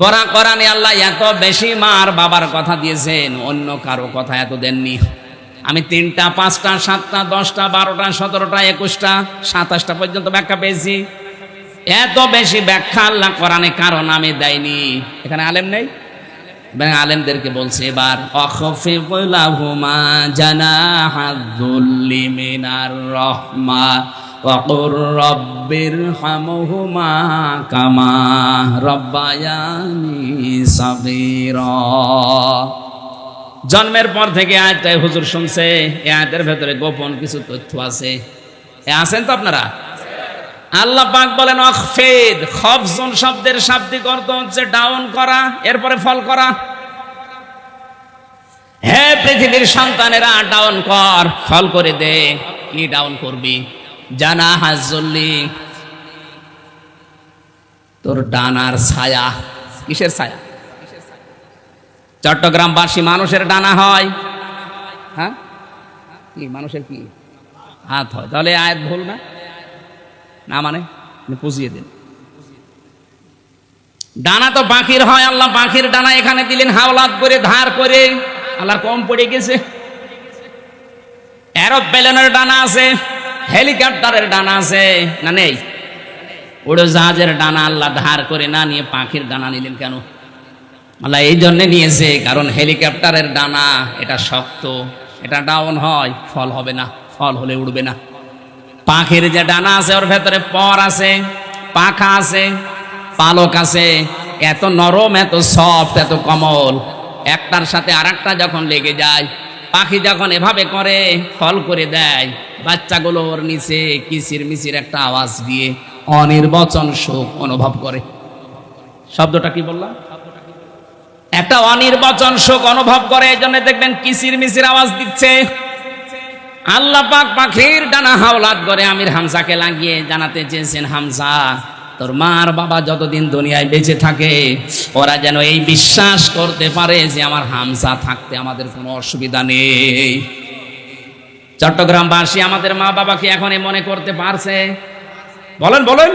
কোরআন, কোরআনে আল্লাহ এত বেশি মার বাবার কথা দিয়েছেন, অন্য কারও কথা এত দেননি। আমি তিনটা, পাঁচটা, সাতটা, দশটা, বারোটা, সতেরোটা, একুশটা, সাতাশটা পর্যন্ত ব্যাখ্যা পেয়েছি। এত বেশি ব্যাখ্যা আল্লাহ কোরআনে কারণ আমি দেয়নি। এখানে আলেম নেই? আলেমদেরকে বলছে, এবার অখফিকুলাহুমা জানাহাদুল্লি মিনার রহমা। وقل رب ارحمهما كما ربياني صغيرا জন্মের পর থেকে আয়াতটাই হুজুর শুনছে এই আয়াতের ভেতরে গোপন কিছু তথ্য আছে এ আছেন তো আপনারা আল্লাহ পাক বলেন অখফেদ খফজন শব্দের শাব্দিক অর্থ হচ্ছে ডাউন করা এরপরে ফল করা হে পৃথিবীর সন্তানেরা ডাউন কর ফল করে দে কি ডাউন করবি জানা হাজল্লি তোর ডানার ছায়া, কিসের ছায়া? চট্টগ্রামবাসী মানুষের ডানা হয়। হ্যাঁ? কি, মানুষের কি? হাত হয়। তাহলে আয়াত ভুল না? না মানে? পুষিয়ে দিন। ডানা তো পাখির হয়, আল্লাহ পাখির ডানা এখানে দিলেন, হাওলাত করে, ধার করে। আল্লাহ কম পড়ে গেছে। এরোপ্লেনের ডানা আছে। হেলিকপ্টারের ডানা আছে, না নেই? উড়োজাহাজের ডানা আল্লাহ ধার করে না নিয়ে পাখির ডানা নিলেন কেন? আল্লাহ এই জন্যে নিয়েছে, কারণ হেলিকপ্টারের ডানা, এটা শক্ত, এটা ডাউন হয়, ফল হবে না, ফল হলে উড়বে না। পাখির যে ডানা আছে, ওর ভেতরে পর আছে, পাখা আছে, পালক আছে, এত নরম, এত সফট এত কমল। একটার সাথে আর যখন লেগে যায় পাখি যখন এভাবে করে, ফল করে দেয় বাচ্চাগুলো ওর নিচে কিসির মিচির একটা আওয়াজ দিয়ে অনির্বচন সুখ অনুভব করে। শব্দটা কি বললাম? একটা অনির্বচন সুখ অনুভব করে এই জন্য দেখবেন কিসির মিচির আওয়াজ দিচ্ছে। আল্লাহ পাক পাখির ডানা হাওলাত করে আমির হামজাকে লাগিয়ে জানাতে চেয়েছেন, হামজা তোর মার বাবা যতদিন দুনিয়ায় বেঁচে থাকে, ওরা যেন এই বিশ্বাস করতে পারে যে আমার হামসা থাকতে আমাদের কোনো অসুবিধা নেই। চট্টগ্রামবাসী আমাদের মা বাবাকে এখন মনে করতে পারছে? বলেন বলেন।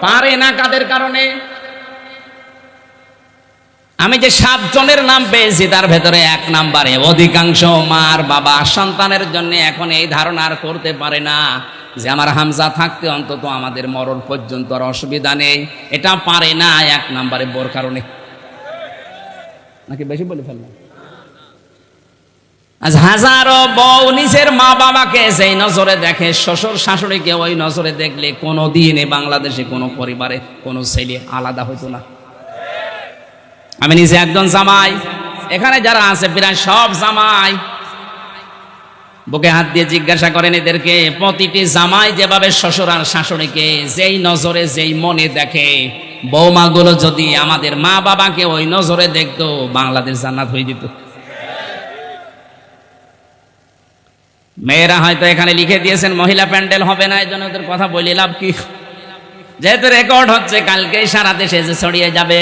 পারে না কাদের কারণে? আমি যে সাতজনের নাম পেয়েছি, তার ভেতরে এক নাম্বারে অধিকাংশ মার বাবা। সন্তানের জন্য এখন এই ধারণা আর করতে পারে না। যে আমার হামজা থাকতে অন্তত আমাদের মরণ পর্যন্ত আর অসুবিধা নেই। এটা পারে না, এক নাম্বারে বোর কারণে। নাকি বেশি বলে ফেললাম? আজ হাজারো বউ নিজের মা বাবাকে সেই নজরে দেখে, শ্বশুর শাশুড়িকে ওই নজরে দেখলে কোনো দিনে বাংলাদেশে কোনো পরিবারে কোনো ছেলে আলাদা হইতো না। আমি নিজে একজন জামাই। এখানে যারা আছে, প্রায় সব জামাই। বুকে হাত দিয়ে জিজ্ঞাসা করেন এদেরকে, প্রতিটি জামাই যেভাবে শ্বশুর আর শাশুড়িকে যেই নজরে, যেই মনে দেখে, বৌমাগুলো যদি আমাদের মা বাবাকে ওই নজরে দেখতো, বাংলাদেশ জান্নাত হয়ে যেত। মেয়েরা হয়তো এখানে লিখে দিয়েছেন, মহিলা প্যান্ডেল হবে না এই জন্য ওদের কথা বলি লাভ কি? যেহেতু রেকর্ড হচ্ছে, কালকেই সারা দেশে যে ছড়িয়ে যাবে,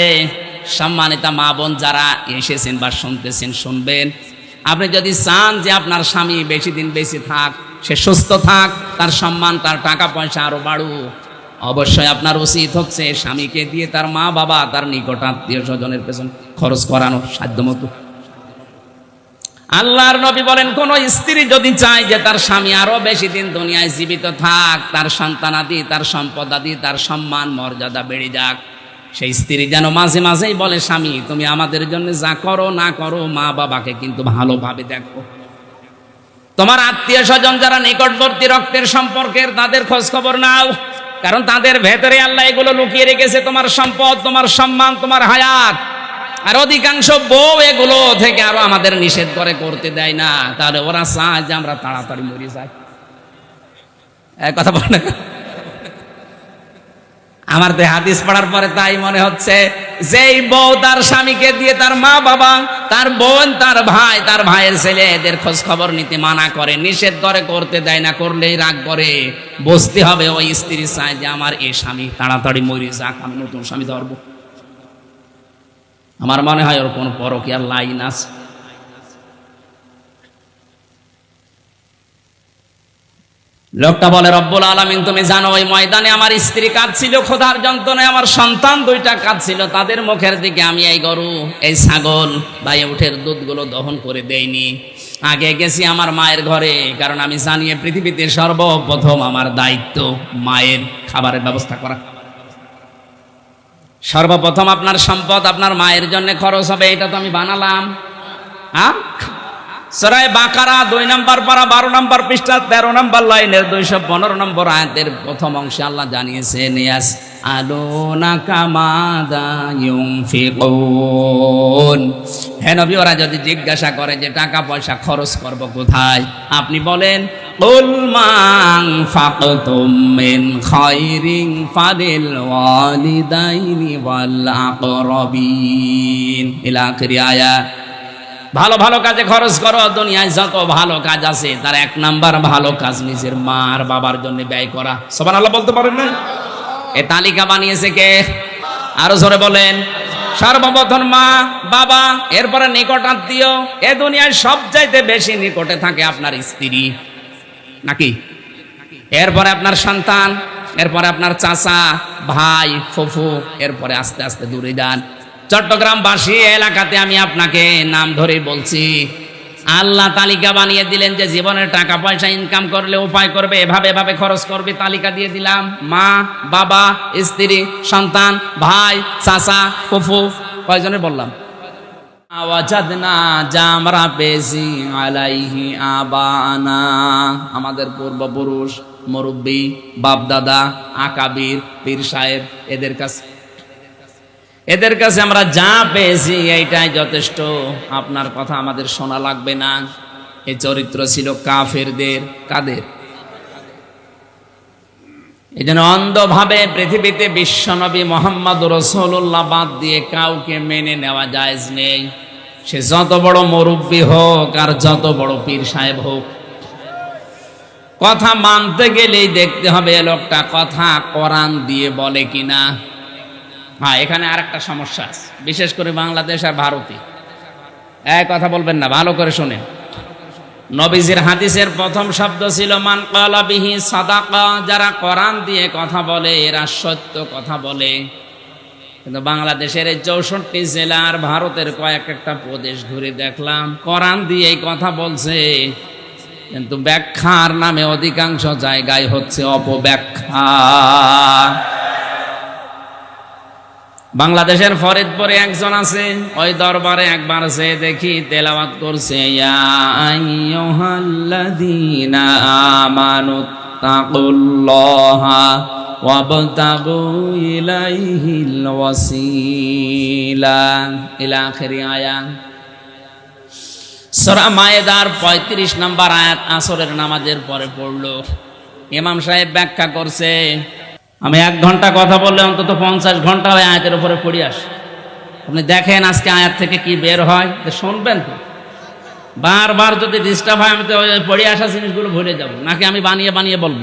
সম্মানিতা মা বোন যারা এসেছেন বা শুনতেছেন, শুনবেন। আপনি যদি চান যে আপনার স্বামী বেশি দিন বেশি থাক, সে সুস্থ থাক, তার সম্মান, তার টাকা পয়সা আরও বাড়ুক। অবশ্যই আপনার উচিত হচ্ছে স্বামীকে দিয়ে তার মা বাবা, তার নিকট আত্মীয় স্বজনের পেছন খরচ করানো সাধ্য মতো আল্লাহর নবী বলেন, কোন স্ত্রী যদি চায় যে তার স্বামী আরও বেশি দিন দুনিয়ায় জীবিত থাক, তার সন্তান আদি তার সম্পদাদি, তার সম্মান, মর্যাদা বেড়ে যাক। সেই স্ত্রী যেন মাঝে মাঝেই বলে, স্বামী, তুমি আমাদের জন্য যা করো না করো, মা বাবাকে কিন্তু ভালোভাবে দেখো। তোমার আত্মীয় স্বজন যারা নিকটবর্তী রক্তের সম্পর্কের, তাদের খোঁজ খবর নাও। কারণ তাদের ভেতরে আল্লাহ এগুলো লুকিয়ে রেখেছে, তোমার সম্পদ, তোমার সম্মান, তোমার হায়াত। আর অধিকাংশ বউ এগুলো থেকে আরও আমাদের নিষেধ করে, করতে দেয় না। তাহলে ওরা চায় যে আমরা তাড়াতাড়ি মরে যাই। কথা বল না আমার তো হাদিস পড়ার পরে তাই মনে হচ্ছে, যেই বউ তার স্বামীকে দিয়ে তার মা বাবা, তার বোন, তার ভাই, তার ভাইয়ের ছেলে এদের খোঁজ খবর নিতে মানা করে, নিষেধ করে, করতে দেয় না, করলেই রাগ করে। বসতে হবে ওই স্ত্রী চায় যে আমার এই স্বামী তাড়াতাড়ি মরে যাক, আমি নতুন স্বামী ধরবো। আমার মনে হয় ওর কোনো পরকিয়ার লাইন আছে। লোকটা বলে, রব্বুল আলমিন, তুমি জানো, ওই ময়দানে আমার স্ত্রী কাঁদছিল খোদার যন্ত্রণায় আমার সন্তান দুইটা কাঁদছিল, তাদের মুখের দিকে আমি এই গরু, এই ছাগল বা এই উঠের দুধগুলো দহন করে দেইনি। আগে গেছি আমার মায়ের ঘরে, কারণ আমি জানি পৃথিবীতে সর্বপ্রথম আমার দায়িত্ব মায়ের খাবারের ব্যবস্থা করা। সর্বপ্রথম আপনার সম্পদ আপনার মায়ের জন্য খরচ হবে, এটা তো আমি বানালাম। হ্যাঁ সরাই বাকারা দুই নম্বর পারা বারো নম্বর পৃষ্ঠা তেরো নম্বর লাইনের দুইশো পনেরো নম্বর আয়াতের প্রথম অংশে আল্লাহ জানিয়েছে নিয়াস আলো না কামাদা ইউনফিকুন হ্যাঁ নবী ওরা যদি জিজ্ঞাসা করে যে টাকা পয়সা খরচ করব কোথায় আপনি বলেন قل ما أنفقتم من خير فللوالدين والأقربين إلى آخر آية ভালো ভালো কাজে খরচ করো, দুনিয়ায় যত ভালো কাজ আছে, তার এক নাম্বার ভালো কাজ নিজের মা আর বাবার জন্য ব্যয় করা। সবার আল্লাহ বলতে পারেন না? এ তালিকা বানিয়েছে কে? আরও জোরে বলেন। সর্বপ্রথম মা, বাবা, এরপরে নিকট আত্মীয়। এ দুনিয়ায় সব চাইতে বেশি নিকটে থাকে আপনার স্ত্রী। নাকি? এরপরে আপনার সন্তান, এরপরে আপনার চাচা, ভাই, ফুফু, এরপরে আস্তে আস্তে দূরে যান। চট্টগ্রামবাসী এলাকাতে আমি আপনাকে নাম ধরে বলছি। আল্লাহ তালিকা বানিয়ে দিলেন যে জীবনের টাকা, পয়সা ইনকাম করলে উপায় করবে, এভাবে এভাবে খরচ করবে, তালিকা দিয়ে দিলাম। মা, বাবা, স্ত্রী, সন্তান, ভাই, চাচা, ফুফু, কয়জনের বললাম? পেয়েছি আলাইহি আবানা। আমাদের পূর্বপুরুষ, মুরব্বী, বাপদাদা, আকাবির, পীর সাহেব, এদের কাছে এদের কাছে আমরা যা পেয়েছি, এইটাই যথেষ্ট। আপনার কথা আমাদের শোনা লাগবে না। এই চরিত্র ছিল কাফেরদের। কাদের? এই জন্য অন্ধভাবে পৃথিবীতে বিশ্বনবী মোহাম্মদ রসুল্লাহ বাদ দিয়ে কাউকে মেনে নেওয়া যায় নেই। সে যত বড় মুরব্বী হোক আর যত বড় পীর সাহেব হোক। কথা মানতে গেলেই দেখতে হবে লোকটা কথা কোরআন দিয়ে বলে কিনা। হ্যাঁ এখানে আর একটা সমস্যা আছে। বিশেষ করে বাংলাদেশ আর ভারতে। এক কথা বলবেন না, ভালো করে শুনে নবীজির হাদিসের প্রথম শব্দ ছিল, মান কলাবিহি সাদাকা যারা কোরআন দিয়ে কথা বলে, এরা সত্য কথা বলে। কিন্তু বাংলাদেশের এই চৌষট্টি জেলার ভারতের কয়েক একটা প্রদেশ ঘুরে দেখলাম, কোরআন দিয়ে এই কথা বলছে। কিন্তু ব্যাখ্যার নামে অধিকাংশ জায়গায় হচ্ছে অপব্যাখ্যা। বাংলাদেশের ফরিদপুরে একজন আছে, ওই দরবারে একবার সে দেখি তেলাওয়াত করছে আয়াত। মায়েদার 35 নম্বর আয়াত আসরের নামাজের পরে পড়ল। ইমাম সাহেব ব্যাখ্যা করছে আমি এক ঘণ্টা কথা বললে অন্তত পঞ্চাশ ঘণ্টা ওই আয়াতের উপরে পড়ি আসি। আপনি দেখেন আজকে আয়াত থেকে কি বের হয়? শুনবেন তো। বারবার যদি ডিস্টার্ব হয়, আমি তো পড়ে আসা জিনিসগুলো ভুলে যাব। নাকি আমি বানিয়ে বানিয়ে বলব?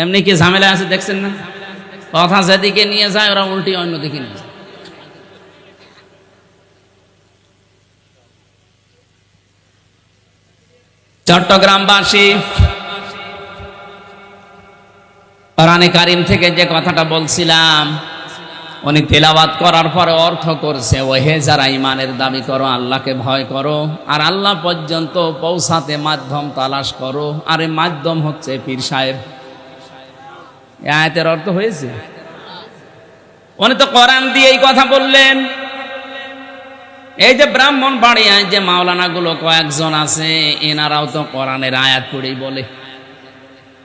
এমনি কি ঝামেলা আছে দেখছেন না? কথা যেদিকে নিয়ে যায়, ওরা উল্টি অন্যদিকে নিয়ে যায়। চট্টগ্রামবাসী কোরআনে কারিম থেকে যে কথাটা বলছিলাম, উনি তেলাবাদ করার পরে অর্থ করছে, ওহে যারা ইমানের দাবি করো, আল্লাহকে ভয় করো, আর আল্লাহ পর্যন্ত পৌঁছাতে মাধ্যম তালাশ করো। আর এই মাধ্যম হচ্ছে পীর সাহেব। আয়তের অর্থ হয়েছে? উনি তো কোরআন দিয়ে এই কথা বললেন। এই যে ব্রাহ্মণ বাড়িয়ায় যে মাওলানাগুলো কয়েকজন আছে, এনারাও তো কোরআনের আয়াত পড়েই বলে।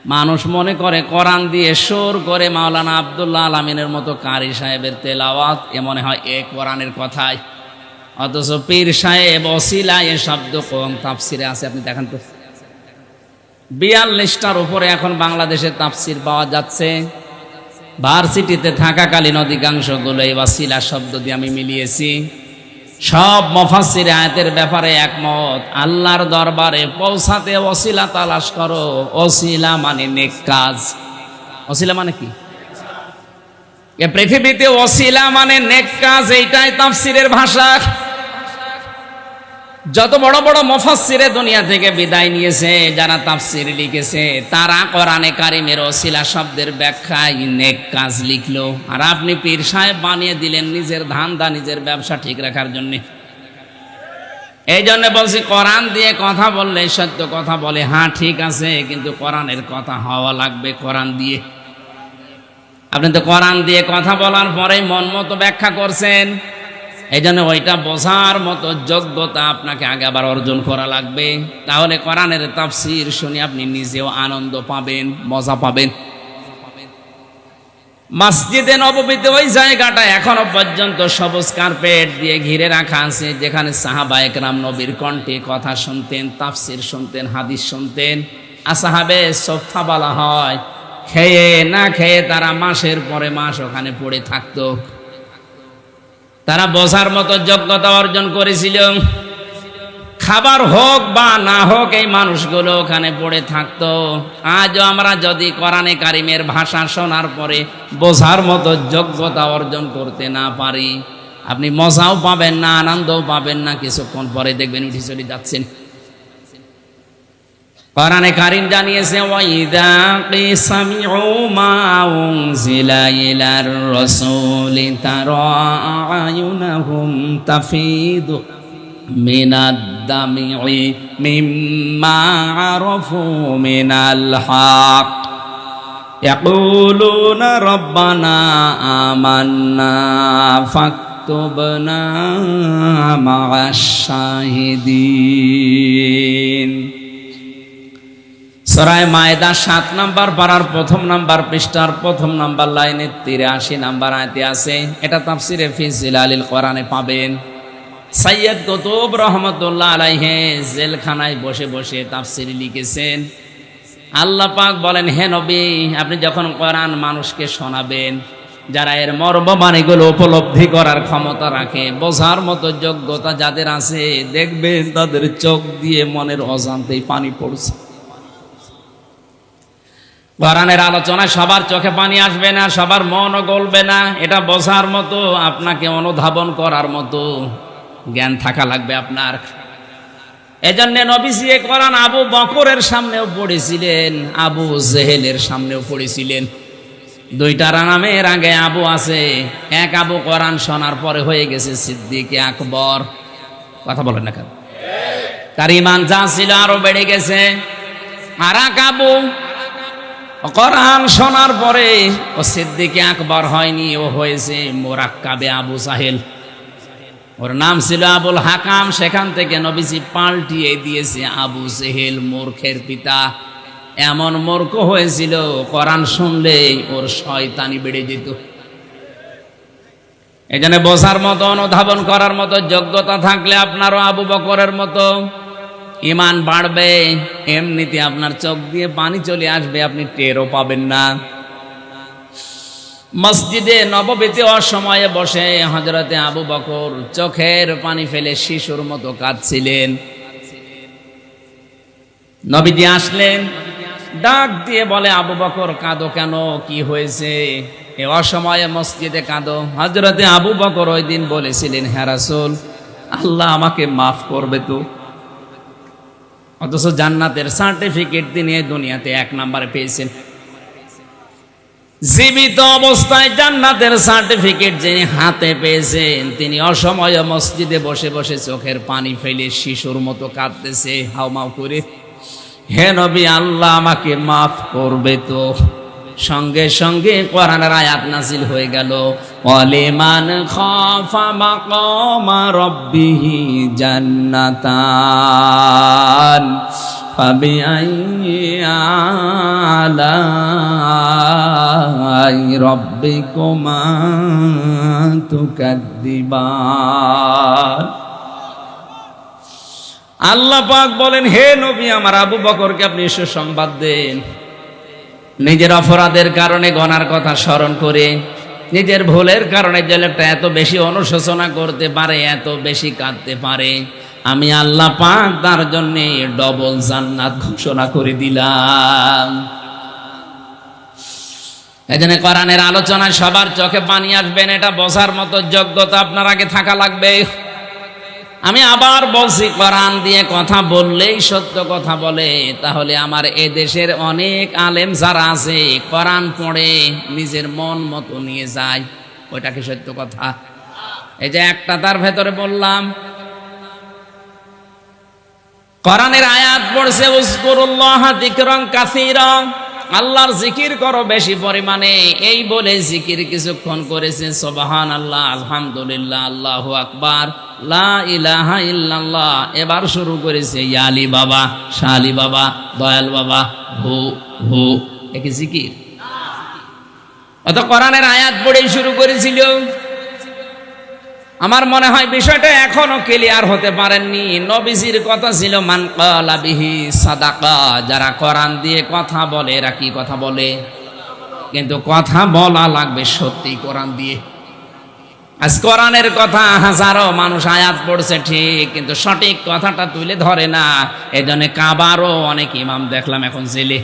মানুষ মনে করে কোরআন দিয়ে সুর করে মাওলানা আবদুল্লাহ আলমিনের মতো কারি সাহেবের তেলাওয়াত, এ মনে হয় এ কোরআনের কথাই। অথচ পীর সাহেব অসিলা এ শব্দ কোন তাফসিরে আছে, আপনি দেখেন তো। বিয়াল্লিশটার উপরে এখন বাংলাদেশে তাফসির পাওয়া যাচ্ছে। ভার্সিটিতে থাকাকালীন অধিকাংশগুলো এই ওয়াসিলা শব্দ দিয়ে আমি মিলিয়েছি। সব মফাসির আয়াতের ব্যাপারে একমত। আল্লাহর দরবারে পৌঁছাতে অশিলা তালাশ করো। অশিলা মানে নেক কাজ। অশিলা মানে কি? পৃথিবীতে অশিলা মানে নেক কাজ, এইটাই তাফসিরের ভাষা। যত বড় বড় মফাসিরে দুনিয়া থেকে বিদায় নিয়েছে, যারা তাফসির লিখেছে, তারা কোরআনে কারিমের ওসিলা শব্দের ব্যাখ্যায় নেক কাজ লিখলো। আর আপনি পীর সাহেব বানিয়ে দিলেন নিজের ধান্দা, নিজের ব্যবসা ঠিক রাখার জন্য। এই জন্য বলছি, কোরআন দিয়ে কথা বললে, সত্য কথা বলে হ্যাঁ ঠিক আছে, কিন্তু কোরআনের কথা হওয়া লাগবে কোরআন দিয়ে। আপনি তো কোরআন দিয়ে কথা বলার পরে মন মতো ব্যাখ্যা করছেন। এই জন্য ওইটা বোঝার মতো যোগ্যতা আপনাকে আগে আবার অর্জন করা লাগবে। তাহলে কোরআনের তাফসির শুনে আপনি নিজেও আনন্দ পাবেন, মজা পাবেন। মসজিদে নবমীতে ওই জায়গাটা এখনও পর্যন্ত সবুজ কার্পেট দিয়ে ঘিরে রাখা আছে, যেখানে সাহাবা একরাম নবীর কণ্ঠে কথা শুনতেন, তাফসির শুনতেন, হাদিস শুনতেন। আসাহাবে সোফা বলা হয়, খেয়ে না খেয়ে তারা মাসের পরে মাস ওখানে পড়ে থাকতো। তারা বসার মতো যোগ্যতা অর্জন করেছিল। খাবার হোক বা না হোক, এই মানুষগুলো ওখানে পড়ে থাকতো। আজও আমরা যদি কোরআনে কারিমের ভাষা শোনার পরে বোঝার মতো যোগ্যতা অর্জন করতে না পারি, আপনি মজাও পাবেন না, আনন্দও পাবেন না, কিছুক্ষণ পরে দেখবেন উঠে চলে যাচ্ছেন। কোরআনে কারিম জানিয়েছে ওয়াইদা কিসামিউ মা উনজিলা ইলার রাসূলি তারা আয়ুনাহুম তাফিদু মিনাদ দামি'i মিম্মা আরাফু মিনাল হক يقولون ربنا آمنا فاكتبنا مع الشاهدين সরায় মায়দা সাত নাম্বার পাড়ার প্রথম নাম্বার পৃষ্ঠার প্রথম নাম্বার লাইনে তিরাশি নাম্বার আয়তে আছে। এটা তাফসিরে ফিজিল আলিল কোরআনে পাবেন। সাইয়দ কুতুব রহমতুল্লাহ আলাইহে জেলখানায় বসে বসে তাফসির লিখেছেন। আল্লাহ পাক বলেন, হে নবী, আপনি যখন কোরআন মানুষকে শোনাবেন, যারা এর মর্মবাণীগুলো উপলব্ধি করার ক্ষমতা রাখে, বোঝার মতো যোগ্যতা যাদের আছে, দেখবেন তাদের চোখ দিয়ে মনের অজান্তেই পানি পড়ছে। কোরআনের আলোচনায় সবার চোখে পানি আসবে না, সবার মনও গলবে না। এটা বোঝার মতো, আপনাকে অনুধাবন করার মতো জ্ঞান থাকা লাগবে আপনার। এজন্য নবীজি এ কোরআন আবু বকরের সামনেও পড়েছিলেন, আবু জেহেলের সামনেও পড়েছিলেন। দুইটা নামের আগে আবু আছে, এক আবু কোরআন শোনার পরে হয়ে গেছে সিদ্দিক আকবর। কথা বলেন না কেন? তার ইমান যা ছিল আরও বেড়ে গেছে। আর এক আবু কোরআন শোনার পরে ও সিদ্দিকে আকবর হয়নি, ও হয়েছে মোরাক্কাবে আবু সাহেল। ওর নাম ছিল আবুল হাকাম, সেখান থেকে নবীজি পাল্টিয়ে দিয়েছে আবু সেহেল মূর্খের পিতা। এমন মূর্খ হয়েছিল, কোরআন শুনলে ওর শয়তানি বেড়ে যেত। এখানে বসার মতো, অনুধাবন করার মতো, যোগ্যতা থাকলে আপনারও আবু বকরের মতো ইমান বাড়বে, এমনিতে আপনার চোখ দিয়ে পানি চলে আসবে, আপনি টেরও পাবেন না। মসজিদে নববীতে অসময়ে বসে হজরতে আবু বকর চোখের পানি ফেলে শিশুর মতো কাঁদছিলেন। নবীজি আসলেন, ডাক দিয়ে বলে, আবু বকর, কাঁদো কেন? কি হয়েছে? এ অসময়ে মসজিদে কাঁদো। হজরতে আবু বকর ওই দিন বলেছিলেন হ্যারাসুল আল্লাহ আমাকে মাফ করবে তো। অথচ জান্নাতের সার্টিফিকেট তিনি দুনিয়াতে এক নাম্বারে পেয়েছেন। জীবিত অবস্থায় জান্নাতের সার্টিফিকেট যিনি হাতে পেয়েছেন, তিনি অসময়ে মসজিদে বসে বসে চোখের পানি ফেলে শিশুর মতো কাঁদতেছে, হাউমাউ করে। হে নবী, আল্লাহ আমাকে মাফ করবে তো। সঙ্গে সঙ্গে কোরআনের আয়াত নাজিল হয়ে গেল। অলিমান খাফা মাকামা রাব্বিহি জান্নাতান, ফাবিআইয়ি আলাই রাব্বিকুমা তুকাদ্দিবান। আল্লাহ পাক বলেন, হে নবী, আমার আবু বকরকে আপনি সুসংবাদ দেন। নিজের অপরাধের কারণে গনার কথা স্মরণ করে, নিজের ভুলের কারণে যে লোকটা এত বেশি অনুশোচনা করতে পারে, এত বেশি কাঁদতে পারে। আমি আল্লাহ পাক তার জন্য ডবল জান্নাত ঘোষণা করে দিলাম। এজন্য কোরআনের আলোচনায় সবার চোখে পানি আসবেন এটা বসার মতো যোগ্যতা আপনার আগে থাকা লাগবে। আমি আবার বলছি, কোরআন দিয়ে কথা বললেই সত্য কথা বলে। তাহলে আমার এ দেশের অনেক আলেম যারা আছে, কোরআন পড়ে নিজের মন মতো নিয়ে যায়। ওইটা কি সত্য কথা? এই যে একটা তার ভেতরে বললাম, কোরআনের আয়াত পড়ছে, উজকুরুল্লাহ যিকরান কাসীরা। আল্লাহর জিকির করো বেশি পরিমাণে। এই বলে জিকির কিছুক্ষণ করেছে সুবহান আল্লাহ আলহামদুলিল্লাহ, আল্লাহু আকবার, লা এবার শুরু করেছে ইয়ালি বাবা শালি বাবা, দয়াল বাবা, হু হু একে জিকির? অত কোরআনের আয়াত পড়েই শুরু করেছিল। আমার মনে হয় বিষয়টা এখনও ক্লিয়ার হতে পারেননি। নবীজির কথা ছিল, মান সাদাকা যারা কোরআন দিয়ে কথা বলে, এরা কি কথা বলে? কিন্তু কথা বলা লাগবে সত্যি কোরআন দিয়ে। আজ কোরআনের কথা হাজারো মানুষ আয়াত পড়ছে, ঠিক, কিন্তু সঠিক কথাটা তুলে ধরে না। এই জন্য কাবারও অনেক ইমাম দেখলাম এখন জেলে।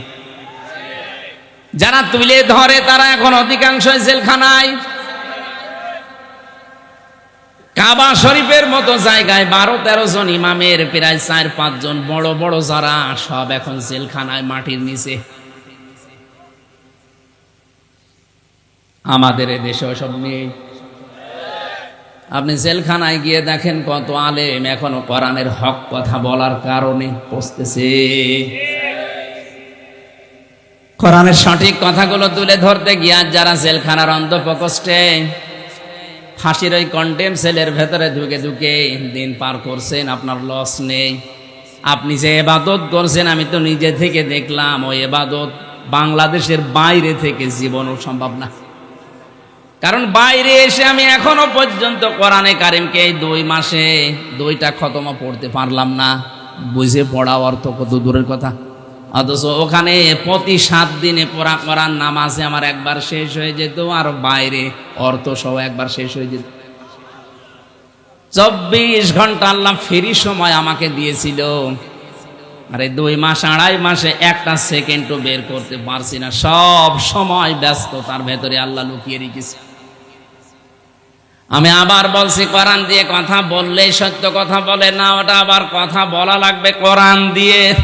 যারা তুলে ধরে, তারা এখন অধিকাংশই জেলখানায়। কাবা শরীফের মতো জায়গায় বারো তেরো জন ইমামের প্রায় চার, পাঁচজন বড় বড় যারা, সব এখন জেলখানায় মাটির নিচে। আমাদের দেশে সব নেই। আপনি জেলখানায় গিয়ে দেখেন কত আলেম এখনও কোরআনের হক কথা বলার কারণে পৌঁছতেছে। কোরআনের সঠিক কথাগুলো তুলে ধরতে গিয়া যারা জেলখানার অন্ধপ্রকোষ্ঠে ফাঁসির ওই কন্টেম সেলের ভেতরে ঢুকে ঢুকে দিন পার করছেন, আপনার লস নেই। আপনি যে এবাদত করছেন, আমি তো নিজে থেকে দেখলাম, ওই এবাদত বাংলাদেশের বাইরে থেকে জীবনও সম্ভব না। কারণ বাইরে এসে আমি এখনও পর্যন্ত কোরআনে কারিমকে এই দুই মাসে দুইটা খতমা পড়তে পারলাম না। বুঝে পড়া অর্থ কত দূরের কথা। অথচ ওখানে প্রতি সাত দিনে পড়া করার নামাজে আমার একবার শেষ হয়ে যেত আর বাইরে অর্থ সহ একবার শেষ হয়ে যেত। চব্বিশ ঘণ্টা আল্লাহ ফেরি সময় আমাকে দিয়েছিল। আরে দুই মাস, আড়াই মাসে একটা সেকেন্ডও বের করতে পারছি না। সব সময় ব্যস্ত তার ভেতরে আল্লাহ লুকিয়ে রেখেছে। আমি আবার বলছি, কোরআন দিয়ে কথা বললেই সত্য কথা বলে না, ওটা আবার কথা বলা লাগবে কোরআন দিয়ে।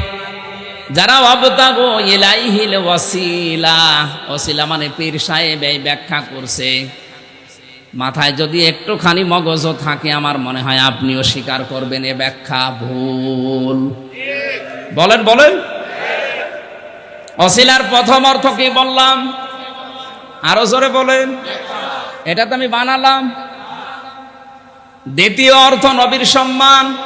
যারা অবতাগো ইলাইহিল ওয়াসিলা ওসিলা মানে পীর সাহেব এই ব্যাখ্যা করছে। মাথায় যদি একটুখানি মগজও থাকে আমার মনে হয় আপনিও স্বীকার করবেন এ ব্যাখ্যা ভুল। বলেন বলেন। অসিলার প্রথম অর্থ কি বললাম? আরও জোরে বলেন। এটা তো আমি বানালাম। দ্বিতীয় অর্থ নবীর সম্মান।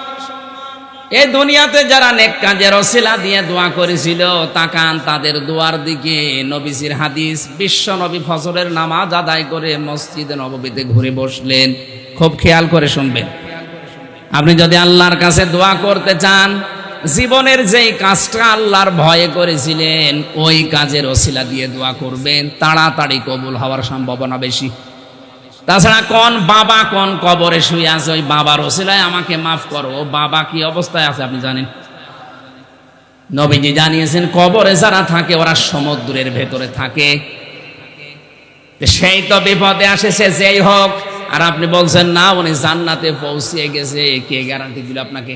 এই দুনিয়াতে যারা নেক কাজের অসিলা দিয়ে দোয়া করেছিল, তাকান তাদের দোয়ার দিকে। নবীজির হাদিস, বিশ্ব নবী ফজরের নামাজ আদায় করে মসজিদে নববীতে ঘুরে বসলেন। খুব খেয়াল করে শুনবেন। আপনি যদি আল্লাহর কাছে দোয়া করতে চান, জীবনের যেই কাজটা আল্লাহর ভয়ে করেছিলেন, ওই কাজের অসিলা দিয়ে দোয়া করবেন। তাড়াতাড়ি কবুল হওয়ার সম্ভাবনা বেশি। তাছাড়া কোন বাবা কোন কবরে শুয়ে আছে? ওই বাবার ওসিলায় আমাকে মাফ করো। বাবা কি অবস্থায় আছে আপনি জানেন? নবীজি জানিয়েছেন, কবরে যারা থাকে ওরা সমুদ্রের ভেতরে থাকে। সেই তো বিপদে আসেছে, যেই হোক। আর আপনি বলছেন, না, উনি জান্নাতে পৌঁছিয়ে গেছে। কে গ্যারান্টি দিল আপনাকে?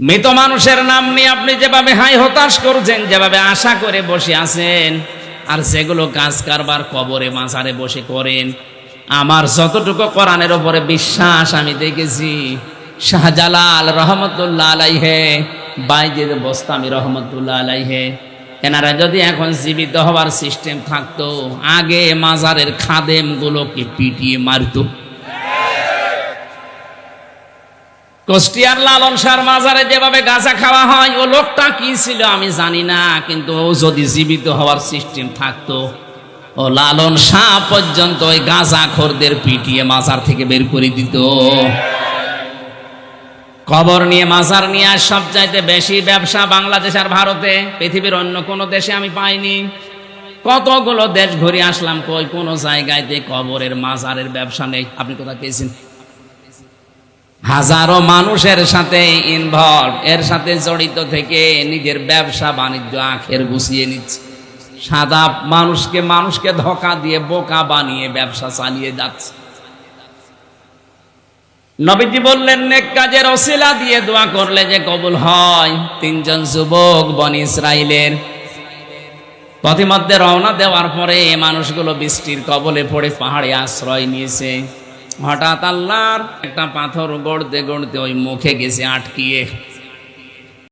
মৃত মানুষের নাম নিয়ে আপনি যেভাবে হাই হতাশ করছেন, যেভাবে আশা করে বসে আছেন আর যেগুলো কাজ কারবার কবরে মাঝারে বসে করেন, আমার যতটুকু কোরআনের ওপরে বিশ্বাস আমি দেখেছি, শাহজালাল রহমতুল্লাহ আলাইহে, বাইজেদ বস্তামি রহমতুল্লাহ আলাইহে, এনারা যদি এখন জীবিত হওয়ার সিস্টেম থাকতো, আগে মাজারের খাদেমগুলোকে পিটিয়ে মারতো। কুষ্টিয়ার লালন সার মাজারে যেভাবে গাঁজা খাওয়া হয়, ও লোকটা কি ছিল আমি জানি না, কিন্তু ও যদি জীবিত হওয়ার সিস্টেম থাকতো, ও লালন শাহ পর্যন্ত ওই গাঁজা খোরদের পিটিয়ে মাজার থেকে বের করে দিত। কবর নিয়ে মাজার নিয়ে আর সবচাইতে বেশি ব্যবসা বাংলাদেশ আর ভারতে, পৃথিবীর অন্য কোনো দেশে আমি পাইনি। কতগুলো দেশ ঘুরে আসলাম, কই কোনো জায়গায় কবরের মাজারের ব্যবসা নেই, আপনি কোথায় পেয়েছেন? হাজারো মানুষের সাথে ইনভলভ এর সাথে জড়িত থেকে নিজের ব্যবসা বাণিজ্য আখের গুছিয়ে নিচ্ছে। সাদা মানুষকে মানুষকে ধোকা দিয়ে বোকা বানিয়ে ব্যবসা চালিয়ে যাচ্ছে। নবীজি বললেন, নেক কাজের অশিলা দিয়ে দোয়া করলে যে কবুল হয়। তিনজন যুবক বন ইসরাইলের। পথিমধ্যে রওনা দেওয়ার পরে মানুষগুলো বৃষ্টির কবলে পড়ে পাহাড়ে আশ্রয় নিয়েছে। হঠাৎ আল্লাহর একটা পাথর গড়তে গড়তে ওই মুখে গেছে আটকিয়ে।